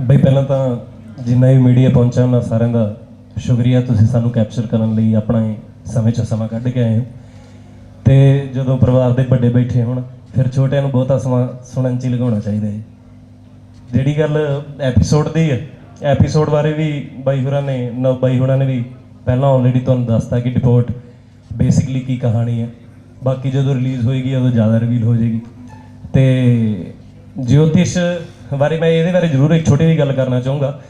ਬਈ ਪਹਿਲਾਂ ਤਾਂ ਜਿੰਨਾ ਵੀ ਮੀਡੀਆ ਪਹੁੰਚਿਆ, ਉਹਨਾਂ ਸਾਰਿਆਂ ਦਾ ਸ਼ੁਕਰੀਆ ਤੁਸੀਂ ਸਾਨੂੰ ਕੈਪਚਰ ਕਰਨ ਲਈ ਆਪਣਾ ਸਮੇਂ ਚੋਂ ਸਮਾਂ ਕੱਢ ਕੇ ਆਏ ਹੋ। ਤੇ ਜਦੋਂ ਪਰਿਵਾਰ ਦੇ ਵੱਡੇ ਬੈਠੇ ਹੋਣ, ਫਿਰ ਛੋਟਿਆਂ ਨੂੰ ਬਹੁਤਾ ਸਮਾਂ ਸੁਣਨ 'ਚ ਹੀ ਲਗਾਉਣਾ ਚਾਹੀਦਾ ਹੈ। ਜਿਹੜੀ ਗੱਲ ਐਪੀਸੋਡ ਦੀ ਹੈ ਐਪੀਸੋਡ ਬਾਰੇ ਵੀ ਬਾਈ ਹੋਰਾਂ ਨੇ ਨਵ ਬਾਈ ਹੋਰਾਂ ਨੇ ਵੀ ਪਹਿਲਾਂ ਆਲਰੇਡੀ ਤੁਹਾਨੂੰ ਦੱਸਤਾ ਕਿ ਡਿਪੋਰਟ ਬੇਸਿਕਲੀ ਕੀ ਕਹਾਣੀ ਹੈ। ਬਾਕੀ ਜਦੋਂ ਰਿਲੀਜ਼ ਹੋਏਗੀ, ਉਦੋਂ ਜ਼ਿਆਦਾ ਰਿਵੀਲ ਹੋ ਜਾਏਗੀ। ਤੇ ਜੋਤਿਸ਼ ਬਾਰੇ ਮੈਂ ਇਹਦੇ ਬਾਰੇ ਜ਼ਰੂਰ ਇੱਕ ਛੋਟੀ ਜਿਹੀ ਗੱਲ ਕਰਨਾ ਚਾਹੂੰਗਾ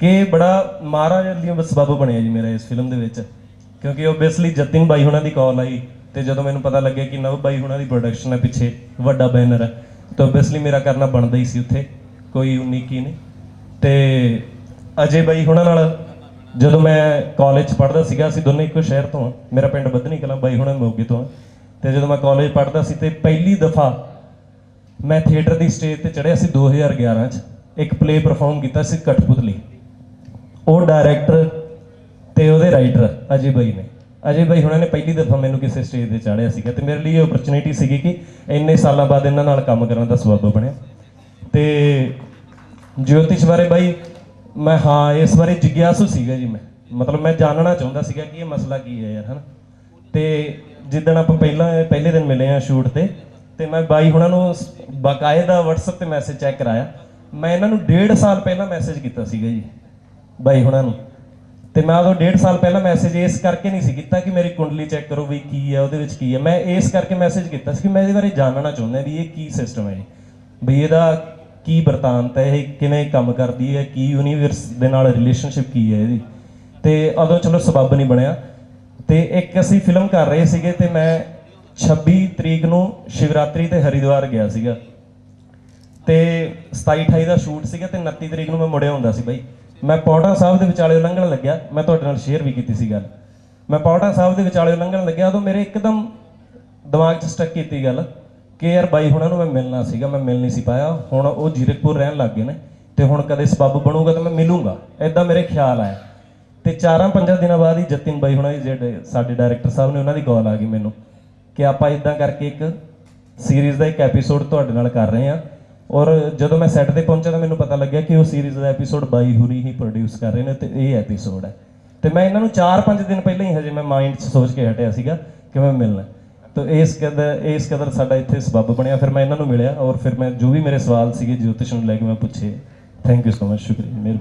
ਕਿ ਬੜਾ ਮਹਾਰਾਜ ਲਈ ਸਬਬ ਬਣਿਆ ਜੀ ਮੇਰਾ ਇਸ ਫਿਲਮ ਦੇ ਵਿੱਚ। ਕਿਉਂਕਿ ਓਬਵੀਅਸਲੀ ਜਤਿਨ ਬਾਈ ਹੁਣਾਂ ਦੀ ਕਾਲ ਆਈ ਤੇ ਜਦੋਂ ਮੈਨੂੰ ਪਤਾ ਲੱਗਿਆ ਕਿ ਨਵ ਬਾਈ ਹੁਣਾਂ ਦੀ ਪ੍ਰੋਡਕਸ਼ਨ ਹੈ ਪਿੱਛੇ, ਵੱਡਾ ਬੈਨਰ ਹੈ, ਤਾਂ ਓਬਵੀਅਸਲੀ ਮੇਰਾ ਕਰਨਾ ਬਣਦਾ ਹੀ ਸੀ ਉੱਥੇ, ਕੋਈ ਉਨੀਕੀ ਨਹੀਂ। ਤੇ ਅਜੇ ਬਾਈ ਹੁਣਾਂ ਨਾਲ ਜਦੋਂ ਮੈਂ ਕਾਲਜ 'ਚ ਪੜ੍ਹਦਾ ਸੀਗਾ, ਅਸੀਂ ਦੋਨੇ ਇੱਕੋ ਸ਼ਹਿਰ ਤੋਂ ਹਾਂ। ਮੇਰਾ ਪਿੰਡ ਬੱਧਨੀ ਕਲਾਂ, ਬਾਈ ਹੁਣਾਂ ਮੋਗੇ ਤੋਂ ਆ ਤੇ ਜਦੋਂ ਮੈਂ ਕਾਲਜ ਪੜ੍ਹਦਾ ਸੀ ਤੇ ਪਹਿਲੀ ਦਫਾ ਮੈਂ ਥੀਏਟਰ ਦੀ ਸਟੇਜ ਤੇ ਚੜ੍ਹਿਆ ਸੀ 2011 ਚ। ਇੱਕ ਪਲੇ ਪਰਫਾਰਮ ਕੀਤਾ ਸੀ ਕਠਪੁਤਲੀ। ਉਹ ਡਾਇਰੈਕਟਰ ਤੇ ਉਹਦੇ ਰਾਈਟਰ ਅਜੇ ਬਾਈ ਨੇ। ਅਜੇ ਬਾਈ ਹੁਣਾਂ ਨੇ ਪਹਿਲੀ ਦਫਾ ਮੈਨੂੰ ਕਿਸੇ ਸਟੇਜ ਤੇ ਚਾੜਿਆ ਸੀਗਾ ਤੇ ਮੇਰੇ ਲਈ ਇਹ ਓਪਰਚੁਨਿਟੀ ਸੀਗੀ ਕਿ ਇੰਨੇ ਸਾਲਾਂ ਬਾਅਦ ਇਹਨਾਂ ਨਾਲ ਕੰਮ ਕਰਨ ਦਾ ਸਬਬ ਬਣਿਆ। ਤੇ ਜੋਤਿਸ਼ ਬਾਰੇ ਬਾਈ ਮੈਂ ਹਾਂ, ਇਸ ਬਾਰੇ ਜਿਗਿਆਸੂ ਸੀਗਾ ਜੀ ਮੈਂ। ਮਤਲਬ ਮੈਂ ਜਾਣਨਾ ਚਾਹੁੰਦਾ ਸੀਗਾ ਕਿ ਇਹ ਮਸਲਾ ਕੀ ਹੈ ਯਾਰ, ਹਨਾ? ਤੇ ਜਿੱਦਣ ਆਪਾਂ ਪਹਿਲਾਂ, ਪਹਿਲੇ ਦਿਨ ਮਿਲੇ ਆ ਸ਼ੂਟ ਤੇ ਤੇ ਮੈਂ ਬਾਈ ਹੁਣਾਂ ਨੂੰ ਸ- ਬਾਕਾਇਦਾ WhatsApp ਤੇ ਮੈਸੇਜ ਚੈੱਕ ਕਰਾਇਆ। ਮੈਂ ਇਹਨਾਂ ਨੂੰ ਡੇਢ ਸਾਲ ਪਹਿਲਾਂ ਮੈਸੇਜ ਕੀਤਾ ਸੀਗਾ ਜੀ, ਬਾਈ ਹੁਣਾਂ ਨੂੰ। ਤੇ ਮੈਂ ਉਦੋਂ ਡੇਢ ਸਾਲ ਪਹਿਲਾਂ ਮੈਸੇਜ ਇਸ ਕਰਕੇ ਨਹੀਂ ਸੀ ਕੀਤਾ ਕਿ ਮੇਰੀ ਕੁੰਡਲੀ ਚੈੱਕ ਕਰੋ ਵੀ ਕੀ ਹੈ ਉਹਦੇ ਵਿੱਚ ਕੀ ਹੈ ਮੈਂ ਇਸ ਕਰਕੇ ਮੈਸੇਜ ਕੀਤਾ ਸੀ ਕਿ ਮੈਂ ਇਹਦੇ ਬਾਰੇ ਜਾਣਨਾ ਚਾਹੁੰਦਾ ਵੀ ਇਹ ਕੀ ਸਿਸਟਮ ਹੈ ਜੀ। ਵੀ ਇਹਦਾ ਕੀ ਵਰਤਾਂਤ ਹੈ, ਇਹ ਕਿਵੇਂ ਕੰਮ ਕਰਦੀ ਹੈ, ਕੀ ਯੂਨੀਵਰਸ ਦੇ ਨਾਲ ਰਿਲੇਸ਼ਨਸ਼ਿਪ ਕੀ ਹੈ ਇਹਦੀ। ਤੇ ਉਦੋਂ ਚਲੋ ਸਬੱਬ ਨਹੀਂ ਬਣਿਆ। ਤੇ ਇੱਕ ਅਸੀਂ ਫਿਲਮ ਕਰ ਰਹੇ ਸੀਗੇ ਤੇ ਮੈਂ 26 ਤਰੀਕ ਨੂੰ ਸ਼ਿਵਰਾਤਰੀ ਤੇ ਹਰਿਦੁਆਰ ਗਿਆ ਸੀਗਾ। ਤੇ 27 28 ਦਾ ਸ਼ੂਟ ਸੀਗਾ ਤੇ 29 ਤਰੀਕ ਨੂੰ ਮੈਂ ਮੁੜਿਆ ਹੁੰਦਾ ਸੀ ਬਾਈ। ਮੈਂ ਪੌੜਾ ਸਾਹਿਬ ਦੇ ਵਿਚਾਲੇ ਲੰਘਣ ਲੱਗਿਆ। ਮੈਂ ਤੁਹਾਡੇ ਨਾਲ ਸ਼ੇਅਰ ਵੀ ਕੀਤੀ ਸੀ ਗੱਲ। ਮੈਂ ਪੌੜਾ ਸਾਹਿਬ ਦੇ ਵਿਚਾਲੇ ਲੰਘਣ ਲੱਗਿਆ ਉਦੋਂ ਮੇਰੇ ਇੱਕਦਮ ਦਿਮਾਗ 'ਚ ਸਟਕ ਕੀਤੀ ਗੱਲ ਕਿ ਯਾਰ ਬਾਈ ਹੁਣਾਂ ਨੂੰ ਮੈਂ ਮਿਲਣਾ ਸੀਗਾ, ਮੈਂ ਮਿਲ ਨਹੀਂ ਸੀ ਪਾਇਆ। ਹੁਣ ਉਹ ਜੀਰਕਪੁਰ ਰਹਿਣ ਲੱਗ ਗਏ ਨੇ ਤੇ ਹੁਣ ਕਦੇ ਸਬੱਬ ਬਣੂਗਾ ਤਾਂ ਮੈਂ ਮਿਲੂੰਗਾ। ਐਦਾਂ ਮੇਰੇ ਖਿਆਲ ਆਇਆ। ਤੇ ਚਾਰਾਂ ਪੰਜਾਂ ਦਿਨਾਂ ਬਾਅਦ ਹੀ ਜਤਿਨ ਬਾਈ ਹੁਣਾਂ ਜਿਹੜੇ ਸਾਡੇ ਡਾਇਰੈਕਟਰ ਸਾਹਿਬ ਨੇ ਉਹਨਾਂ ਦੀ ਕਾਲ ਆ ਗਈ ਮੈਨੂੰ। ਕਿ ਆਪਾਂ ਇਦਾਂ ਕਰਕੇ ਇੱਕ ਸੀਰੀਜ਼ ਦਾ ਇੱਕ ਐਪੀਸੋਡ ਤੁਹਾਡੇ ਨਾਲ ਕਰ ਰਹੇ ਹਾਂ। ਔਰ ਜਦੋਂ ਮੈਂ ਸੈੱਟ ਤੇ ਪਹੁੰਚਿਆ ਤਾਂ ਮੈਨੂੰ ਪਤਾ ਲੱਗਿਆ ਕਿ ਉਹ ਸੀਰੀਜ਼ ਦਾ ਐਪੀਸੋਡ ਬਾਈ ਹੁਰੀ ਹੀ ਪ੍ਰੋਡਿਊਸ ਕਰ ਰਹੇ ਨੇ ਤੇ ਇਹ ਐਪੀਸੋਡ ਹੈ। ਤੇ ਮੈਂ ਇਹਨਾਂ ਨੂੰ 4-5 ਦਿਨ ਪਹਿਲਾਂ ਹੀ ਹਜੇ ਮੈਂ ਮਾਈਂਡ 'ਚ ਸੋਚ ਕੇ ਹਟਿਆ ਸੀਗਾ ਕਿ ਮੈਂ ਮਿਲਣਾ। ਤਾਂ ਇਸ ਕਦਰ ਇਸ ਕਦਰ ਸਾਡਾ ਇੱਥੇ ਸਬੱਬ ਬਣਿਆ, ਫਿਰ ਮੈਂ ਇਹਨਾਂ ਨੂੰ ਮਿਲਿਆ ਔਰ ਫਿਰ ਮੈਂ ਜੋ ਵੀ ਮੇਰੇ ਸਵਾਲ ਸੀਗੇ ਜੋਤਿਸ਼ ਨੂੰ ਲੈ ਕੇ ਮੈਂ ਪੁੱਛੇ। ਥੈਂਕ ਯੂ ਸੋ ਮਚ ਸ਼ੁਕਰੀਆ। ਮਿਹਰਬਾਨੀ